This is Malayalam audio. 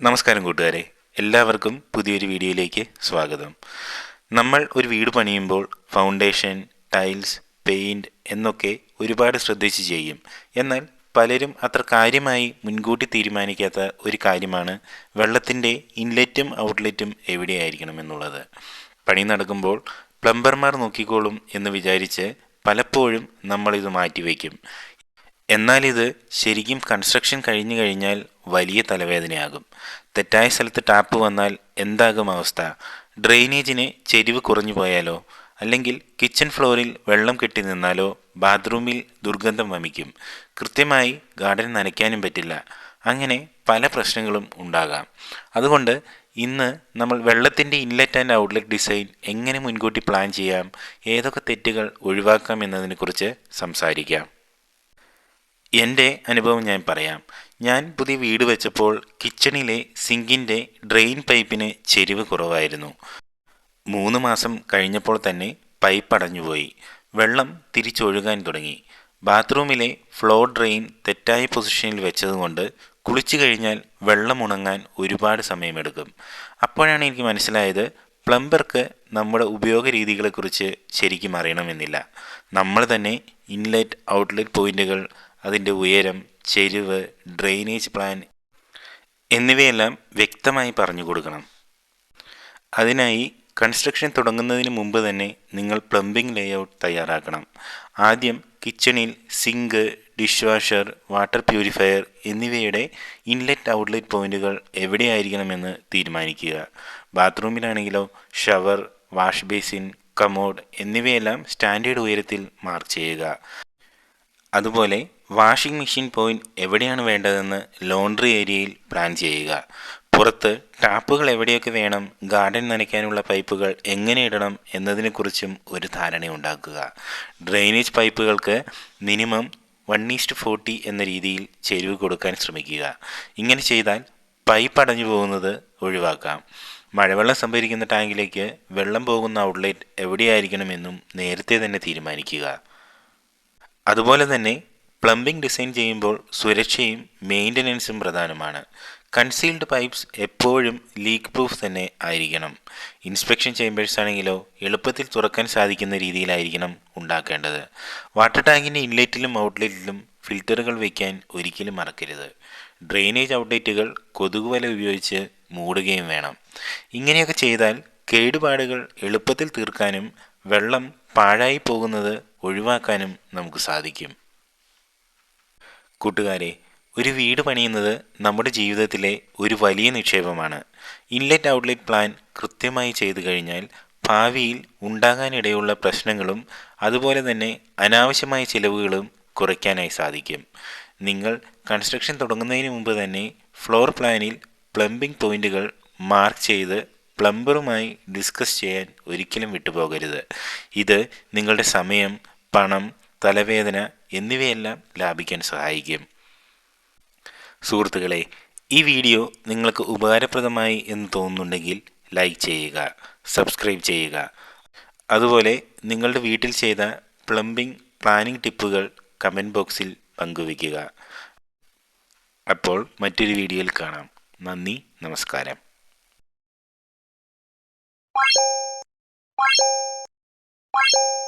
നമസ്കാരം കൂട്ടുകാരെ. എല്ലാവർക്കും പുതിയൊരു വീഡിയോയിലേക്ക് സ്വാഗതം. നമ്മൾ ഒരു വീട് പണിയുമ്പോൾ ഫൗണ്ടേഷൻ ടൈൽസ് പെയിന്റ് എന്നൊക്കെ ഒരുപാട് ശ്രദ്ധിച്ച് ചെയ്യും. എന്നാൽ പലരും അത്ര കാര്യമായി മുൻകൂട്ടി തീരുമാനിക്കാത്ത ഒരു കാര്യമാണ് വെള്ളത്തിന്റെ ഇൻലെറ്റും ഔട്ട്ലെറ്റും എവിടെയായിരിക്കണം എന്നുള്ളത്. പണി നടക്കുമ്പോൾ പ്ലംബർമാർ നോക്കിക്കോളും എന്ന് വിചാരിച്ച് പലപ്പോഴും നമ്മളിത് മാറ്റിവെക്കും. എന്നാൽ ഇത് ശരിക്കും കൺസ്ട്രക്ഷൻ കഴിഞ്ഞു കഴിഞ്ഞാൽ വലിയ തലവേദനയാകും. തെറ്റായ സ്ഥലത്ത് ടാപ്പ് വന്നാൽ എന്താകും അവസ്ഥ? ഡ്രെയിനേജിന് ചെരിവ് കുറഞ്ഞു പോയാലോ? അല്ലെങ്കിൽ കിച്ചൺ ഫ്ലോറിൽ വെള്ളം കെട്ടി നിന്നാലോ? ബാത്റൂമിൽ ദുർഗന്ധം വമിക്കും. കൃത്യമായി ഗാർഡൻ നനയ്ക്കാനും പറ്റില്ല. അങ്ങനെ പല പ്രശ്നങ്ങളും ഉണ്ടാകാം. അതുകൊണ്ട് ഇന്ന് നമ്മൾ വെള്ളത്തിന്റെ ഇൻലെറ്റ് ആൻഡ് ഔട്ട്ലെറ്റ് ഡിസൈൻ എങ്ങനെ മുൻകൂട്ടി പ്ലാൻ ചെയ്യാം? ഏതൊക്കെ തെറ്റുകൾ ഒഴിവാക്കാം എന്നതിനെക്കുറിച്ച് സംസാരിക്കാം. എന്റെ അനുഭവം ഞാൻ പറയാം. ഞാൻ പുതിയ വീട് വെച്ചപ്പോൾ കിച്ചണിലെ സിങ്കിന്റെ ഡ്രെയിൻ പൈപ്പിന് ചെരിവ് കുറവായിരുന്നു. മൂന്ന് മാസം കഴിഞ്ഞപ്പോൾ തന്നെ പൈപ്പ് അടഞ്ഞുപോയി വെള്ളം തിരിച്ചൊഴുകാൻ തുടങ്ങി. ബാത്റൂമിലെ ഫ്ലോർ ഡ്രെയിൻ തെറ്റായ പൊസിഷനിൽ വെച്ചതുകൊണ്ട് കുളിച്ചു കഴിഞ്ഞാൽ വെള്ളം ഉണങ്ങാൻ ഒരുപാട് സമയമെടുക്കും. അപ്പോഴാണ് എനിക്ക് മനസ്സിലായത് പ്ലംബർക്ക് നമ്മുടെ ഉപയോഗ രീതികളെക്കുറിച്ച് ശരിക്കും അറിയണമെന്നില്ല. നമ്മൾ തന്നെ ഇൻലെറ്റ് ഔട്ട്ലെറ്റ് പോയിന്റുകൾ അതിന്റെ ഉയരം ചെരുവ് ഡ്രെയിനേജ് പ്ലാൻ എന്നിവയെല്ലാം വ്യക്തമായി പറഞ്ഞു കൊടുക്കണം. അതിനായി കൺസ്ട്രക്ഷൻ തുടങ്ങുന്നതിന് മുമ്പ് തന്നെ നിങ്ങൾ പ്ലംബിംഗ് ലേഔട്ട് തയ്യാറാക്കണം. ആദ്യം കിച്ചണിൽ sink dish washer water purifier എന്നിവയുടെ ഇൻലെറ്റ് ഔട്ട്ലെറ്റ് പോയിന്റുകൾ എവിടെയായിരിക്കണമെന്ന് തീരുമാനിക്കുക. ബാത്റൂമിലാണെങ്കിലോ ഷവർ വാഷ് ബേസിൻ കമോഡ് എന്നിവയെല്ലാം സ്റ്റാൻഡേർഡ് ഉയരത്തിൽ മാർക്ക് ചെയ്യുക. അതുപോലെ വാഷിംഗ് മെഷീൻ പോയിന്റ് എവിടെയാണ് വേണ്ടതെന്ന് ലോണ്ട്രി ഏരിയയിൽ പ്ലാൻ ചെയ്യുക. പുറത്ത് ടാപ്പുകൾ എവിടെയൊക്കെ വേണം ഗാർഡൻ നനയ്ക്കാനുള്ള പൈപ്പുകൾ എങ്ങനെ ഇടണം എന്നതിനെക്കുറിച്ചും ഒരു ധാരണ ഉണ്ടാക്കുക. Drainage പൈപ്പുകൾക്ക് minimum one is to forty എന്ന രീതിയിൽ ചെരിവ് കൊടുക്കാൻ ശ്രമിക്കുക. ഇങ്ങനെ ചെയ്താൽ പൈപ്പ് അടഞ്ഞു പോകുന്നത് ഒഴിവാക്കാം. മഴവെള്ളം സംഭരിക്കുന്ന ടാങ്കിലേക്ക് വെള്ളം പോകുന്ന ഔട്ട്ലെറ്റ് എവിടെയായിരിക്കണമെന്നും നേരത്തെ തന്നെ തീരുമാനിക്കുക. അതുപോലെ തന്നെ പ്ലംബിംഗ് ഡിസൈൻ ചെയ്യുമ്പോൾ സുരക്ഷയും മെയിന്റനൻസും പ്രധാനമാണ്. കൺസീൽഡ് പൈപ്സ് എപ്പോഴും ലീക്ക് പ്രൂഫ് തന്നെ ആയിരിക്കണം. ഇൻസ്പെക്ഷൻ ചേമ്പേഴ്സ് ആണെങ്കിലോ എളുപ്പത്തിൽ തുറക്കാൻ സാധിക്കുന്ന രീതിയിലായിരിക്കണം ഉണ്ടാക്കേണ്ടത്. വാട്ടർ ടാങ്കിന്റെ ഇൻലെറ്റിലും ഔട്ട്ലെറ്റിലും ഫിൽറ്ററുകൾ വയ്ക്കാൻ ഒരിക്കലും മറക്കരുത്. ഡ്രെയിനേജ് ഔട്ട്ലെറ്റുകൾ കൊതുകുവല ഉപയോഗിച്ച് മൂടുകയും വേണം. ഇങ്ങനെയൊക്കെ ചെയ്താൽ കേടുപാടുകൾ എളുപ്പത്തിൽ തീർക്കാനും വെള്ളം പാഴായി പോകുന്നത് ഒഴിവാക്കാനും നമുക്ക് സാധിക്കും. കൂട്ടുകാരെ ഒരു വീട് പണിയുന്നത് നമ്മുടെ ജീവിതത്തിലെ ഒരു വലിയ നിക്ഷേപമാണ്. ഇൻലെറ്റ് ഔട്ട്ലെറ്റ് പ്ലാൻ കൃത്യമായി ചെയ്തു കഴിഞ്ഞാൽ ഭാവിയിൽ ഉണ്ടാകാനിടയുള്ള പ്രശ്നങ്ങളും അതുപോലെ തന്നെ അനാവശ്യമായ ചിലവുകളും കുറയ്ക്കാനായി സാധിക്കും. നിങ്ങൾ കൺസ്ട്രക്ഷൻ തുടങ്ങുന്നതിന് മുമ്പ് തന്നെ ഫ്ലോർ പ്ലാനിൽ പ്ലംബിംഗ് പോയിന്റുകൾ മാർക്ക് ചെയ്ത് പ്ലംബറുമായി ഡിസ്കസ് ചെയ്യാൻ ഒരിക്കലും വിട്ടുപോകരുത്. ഇത് നിങ്ങളുടെ സമയം പണം തലവേദന എന്നിവയെല്ലാം ലാഭിക്കാൻ സഹായിക്കും. സുഹൃത്തുക്കളെ ഈ വീഡിയോ നിങ്ങൾക്ക് ഉപകാരപ്രദമായി എന്ന് തോന്നുന്നുണ്ടെങ്കിൽ ലൈക്ക് ചെയ്യുക സബ്സ്ക്രൈബ് ചെയ്യുക. അതുപോലെ നിങ്ങളുടെ വീട്ടിൽ ചെയ്ത പ്ലംബിംഗ് പ്ലാനിംഗ് ടിപ്പുകൾ കമന്റ് ബോക്സിൽ പങ്കുവയ്ക്കുക. അപ്പോൾ മറ്റൊരു വീഡിയോയിൽ കാണാം. നന്ദി നമസ്കാരം. Thank you.